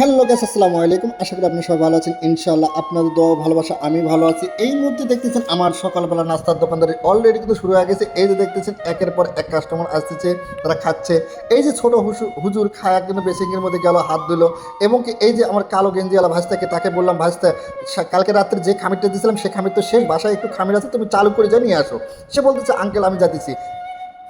Hello গাছ আসসালামু আলাইকুম। আশা করি আপনি সবাই ভালো আছেন। ইনশাআল্লাহ আপনাদের দোয়া ভালোবাসা আমি ভালো আছি। এই মুহূর্তে দেখতেছেন আমার সকালবেলা নাস্তার দোকানদারি অলরেডি কিন্তু শুরু হয়ে গেছে। এই যে দেখতেছেন, একের পর এক কাস্টমার আসতেছে, তারা খাচ্ছে। এই যে ছোট হুজুর খায়া কিন্তু বেসিংয়ের মধ্যে গেল, হাত দিল এবং কি এই যে আমার কালো গেঞ্জিওয়ালা ভাজতাকে তাকে বললাম ভাজতে কালকে রাত্রে যে খামিরটা দিয়েছিলাম, সে খামির তো শেষ, বাসায় একটু খামির আছে, তুমি চালু করে জানিয়ে আসো। সে বলতেছে, আঙ্কেল, আমি যাচ্ছি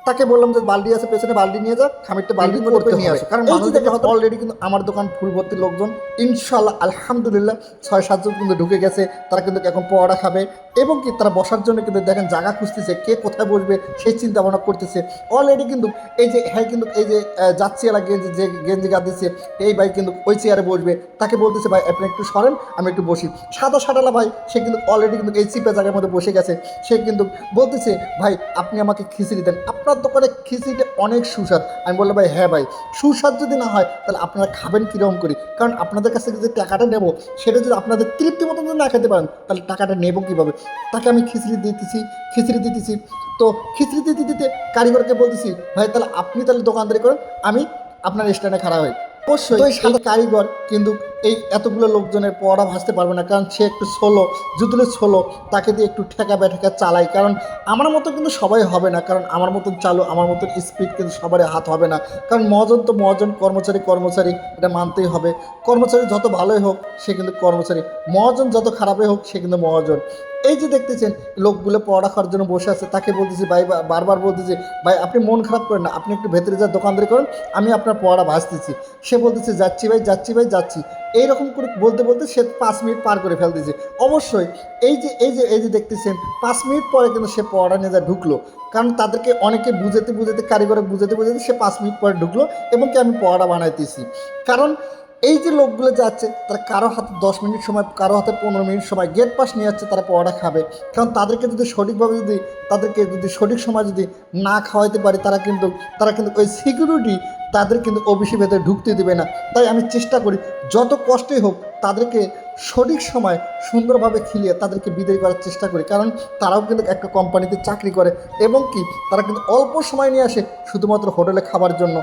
তাকে বললাম যে বালতি আছে পেছনে বালতি নিয়ে যা খামিরটা বালতি করতে নিয়ে আসো। কারণ মানুষ দেখে হয়তো অলরেডি কিন্তু আমার দোকান ফুল ভর্তি লোকজন ইনশাল্লাহ আলহামদুলিল্লাহ ছয় সাতজন কিন্তু ঢুকে গেছে তারা কিন্তু এখন পড়া খাবে। এবং কি তারা বসার জন্য কিন্তু দেখেন জায়গা খুঁজতেছে কে কোথায় বসবে সেই চিন্তা ভাবনা করতেছে। অলরেডি কিন্তু এই যে হ্যাঁ কিন্তু এই যে যাচ্ছি এলা গেঞ্জি যে গেঞ্জি গা দিচ্ছে এই ভাই কিন্তু ওই চেয়ারে বসবে। তাকে বলতেছে ভাই আপনি একটু সরেন আমি একটু বসি। সাদা সাদালা ভাই সে কিন্তু অলরেডি কিন্তু এই চিপে জায়গার মধ্যে বসে গেছে। সে কিন্তু বলতেছে ভাই আপনি আমাকে খিচুড়ি দেন। আপনার দোকানে খিচুড়িটা অনেক সুস্বাদ। আমি বললাম ভাই হ্যাঁ ভাই সুস্বাদ যদি না হয় তাহলে আপনারা খাবেন কীরকম করি? কারণ আপনাদের কাছ যে টাকাটা নেব সেটা যদি আপনাদের তৃপ্তি মতন যদি না খেতে পারেন তাহলে টাকাটা নেব কীভাবে? তাকে আমি খিচুড়ি দিতেছি খিচুড়ি দিতেছি। তো খিচুড়ি দিতে দিতে কারিগরকে বলতেছি ভাই তাহলে আপনি তাহলে দোকানদারি করেন আমি আপনার স্ট্যান্ডে খারাপ হই। অবশ্যই সাদা কারিগর কিন্তু এই এতগুলো লোকজনের পড়া ভাসতে পারবে না, কারণ সে একটু ছোলো যুদ্ধলে ছোলো তাকে দিয়ে একটু ঠেকা বেঠেকা চালাই। কারণ আমার মতো কিন্তু সবাই হবে না, কারণ আমার মতন চালু, আমার মতন স্পিড কিন্তু সবারই হাত হবে না। কারণ মহাজন তো মহাজন, কর্মচারী কর্মচারী, এটা মানতেই হবে। কর্মচারী যত ভালোই হোক, সে কিন্তু কর্মচারী। মহাজন যত খারাপই হোক, সে কিন্তু মহাজন। এই যে দেখতেছেন, লোকগুলো পড়া খাওয়ার জন্য বসে আছে, তাকে বলতেছি, ভাই বারবার বলতেছি, ভাই, আপনি মন খারাপ করেন না, আপনি একটু ভেতরে যা দোকানদারি করেন, আমি আপনার পড়া ভাসতেছি। সে বলতেছে, যাচ্ছি ভাই যাচ্ছি ভাই, যাচ্ছি। এইরকম করে বলতে বলতে সে পাঁচ মিনিট পার করে ফেলতেছে অবশ্যই এই যে এই যে এই যে দেখতেছেন, পাঁচ মিনিট পরে কিন্তু সে পড়া নিয়ে যা ঢুকলো। কারণ তাদেরকে অনেকে বুঝাতে বুঝাতে কারিগরে বুঝাতে বুঝাতে সে পাঁচ মিনিট পরে ঢুকলো এবং কি আমি পড়া বানাইতেছি। কারণ এই যে লোকগুলো যাচ্ছে, তারা কারও হাতে দশ মিনিট সময়, কারও হাতে পনেরো মিনিট সময় গেট পাস নিয়ে যাচ্ছে, তারা পড়াটা খাবে। কারণ তাদেরকে যদি সঠিকভাবে যদি, তাদেরকে যদি সঠিক সময় যদি না খাওয়াইতে পারে, তারা কিন্তু তারা কিন্তু ওই সিকিউরিটি তাদের কিন্তু ওবিসি ভেতরে ঢুকতে দেবে না। তাই আমি চেষ্টা করি, যত কষ্টই হোক, তাদেরকে সঠিক সময় সুন্দরভাবে খিলিয়ে তাদেরকে বিদায় করার চেষ্টা করি। কারণ তারাও কিন্তু একটা কোম্পানিতে চাকরি করে এবং কি, তারা কিন্তু অল্প সময় নিয়ে আসে শুধুমাত্র হোটেলে খাবার জন্য।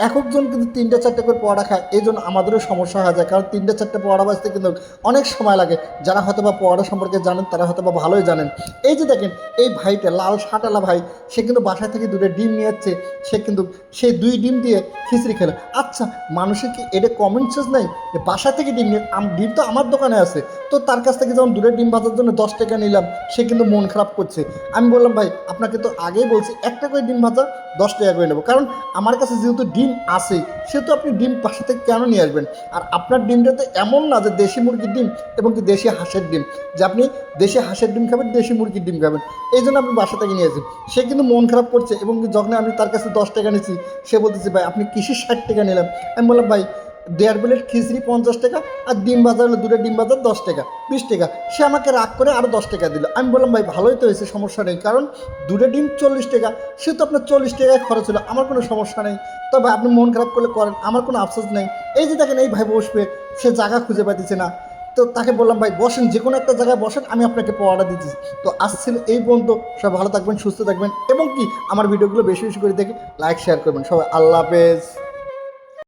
একজন কিন্তু তিনটে, চারটে করে পড়া খায়, এই জন্য আমাদেরও সমস্যা হয়ে যায়। কারণ তিনটে, চারটে পড়া বাজতে কিন্তু অনেক সময় লাগে। যারা হয়তো বা পড়া সম্পর্কে জানেন, তারা হয়তো বা ভালোই জানেন। এই যে দেখেন, এই ভাইটা, লাল শাটালা ভাই, সে কিন্তু বাসা থেকে দুটো ডিম নিয়ে যাচ্ছে সে কিন্তু সেই দুই ডিম দিয়ে খিচড়ি খেলো। আচ্ছা মানুষের কি এটা কমন সেন্স নাই? যে বাসা থেকে ডিম নিয়ে ডিম তো আমার দোকানে আছে। তো তার কাছ থেকে যখন দুটো ডিম ভাজার জন্য দশ টাকা নিলাম, সে কিন্তু মন খারাপ করছে। আমি বললাম, ভাই, আপনাকে তো আগেই বলছি, একটা করে ডিম ভাজা দশ টাকা করে নেব। কারণ আমার কাছে যেহেতু ডিম আছে, সেহেতু আপনি ডিম বাসা থেকে কেন নিয়ে আসবেন? আর আপনার ডিমটা তো এমন না যে দেশি মুরগির ডিম এবং কি দেশি হাঁসের ডিম, যে আপনি দেশি হাঁসের ডিম খাবেন, দেশি মুরগির ডিম খাবেন। এই জন্য আপনি বাসা থেকে নিয়ে আসেন। সে কিন্তু মন খারাপ করছে এবং যখন আমি তার কাছে দশ টাকা নিয়েছি, সে বলতেছে, ভাই, আপনি কৃষির ষাট টাকা নিলাম আমি বললাম, ভাই দেড় প্লেট খিচড়ি পঞ্চাশ টাকা আর ডিম বাজার হলো দুটো ডিম বাজার দশ টাকা, বিশ টাকা। সে আমাকে রাগ করে আরও দশ টাকা দিল। আমি বললাম, ভাই, ভালোই তো হয়েছে, সমস্যা নেই। কারণ দুটো ডিম চল্লিশ টাকা, সে তো আপনার চল্লিশ টাকায় খরচ হলো। আমার কোনো সমস্যা নেই। তবে আপনি মন খারাপ করলে করেন। আমার কোনো আফসোস নেই। এই যে দেখেন, এই ভাই বসবে, সে জায়গা খুঁজে পাইতেছে না। তো তাকে বললাম, ভাই, বসেন, যে কোনো একটা জায়গায় বসেন, আমি আপনাকে পড়াটা দিচ্ছি তো আসছিল এই পর্যন্ত। সব ভালো থাকবেন, সুস্থ থাকবেন। এবং কি, আমার ভিডিওগুলো বেশি বেশি করে দেখে লাইক শেয়ার করবেন। সবাই, আল্লাহ হাফেজ।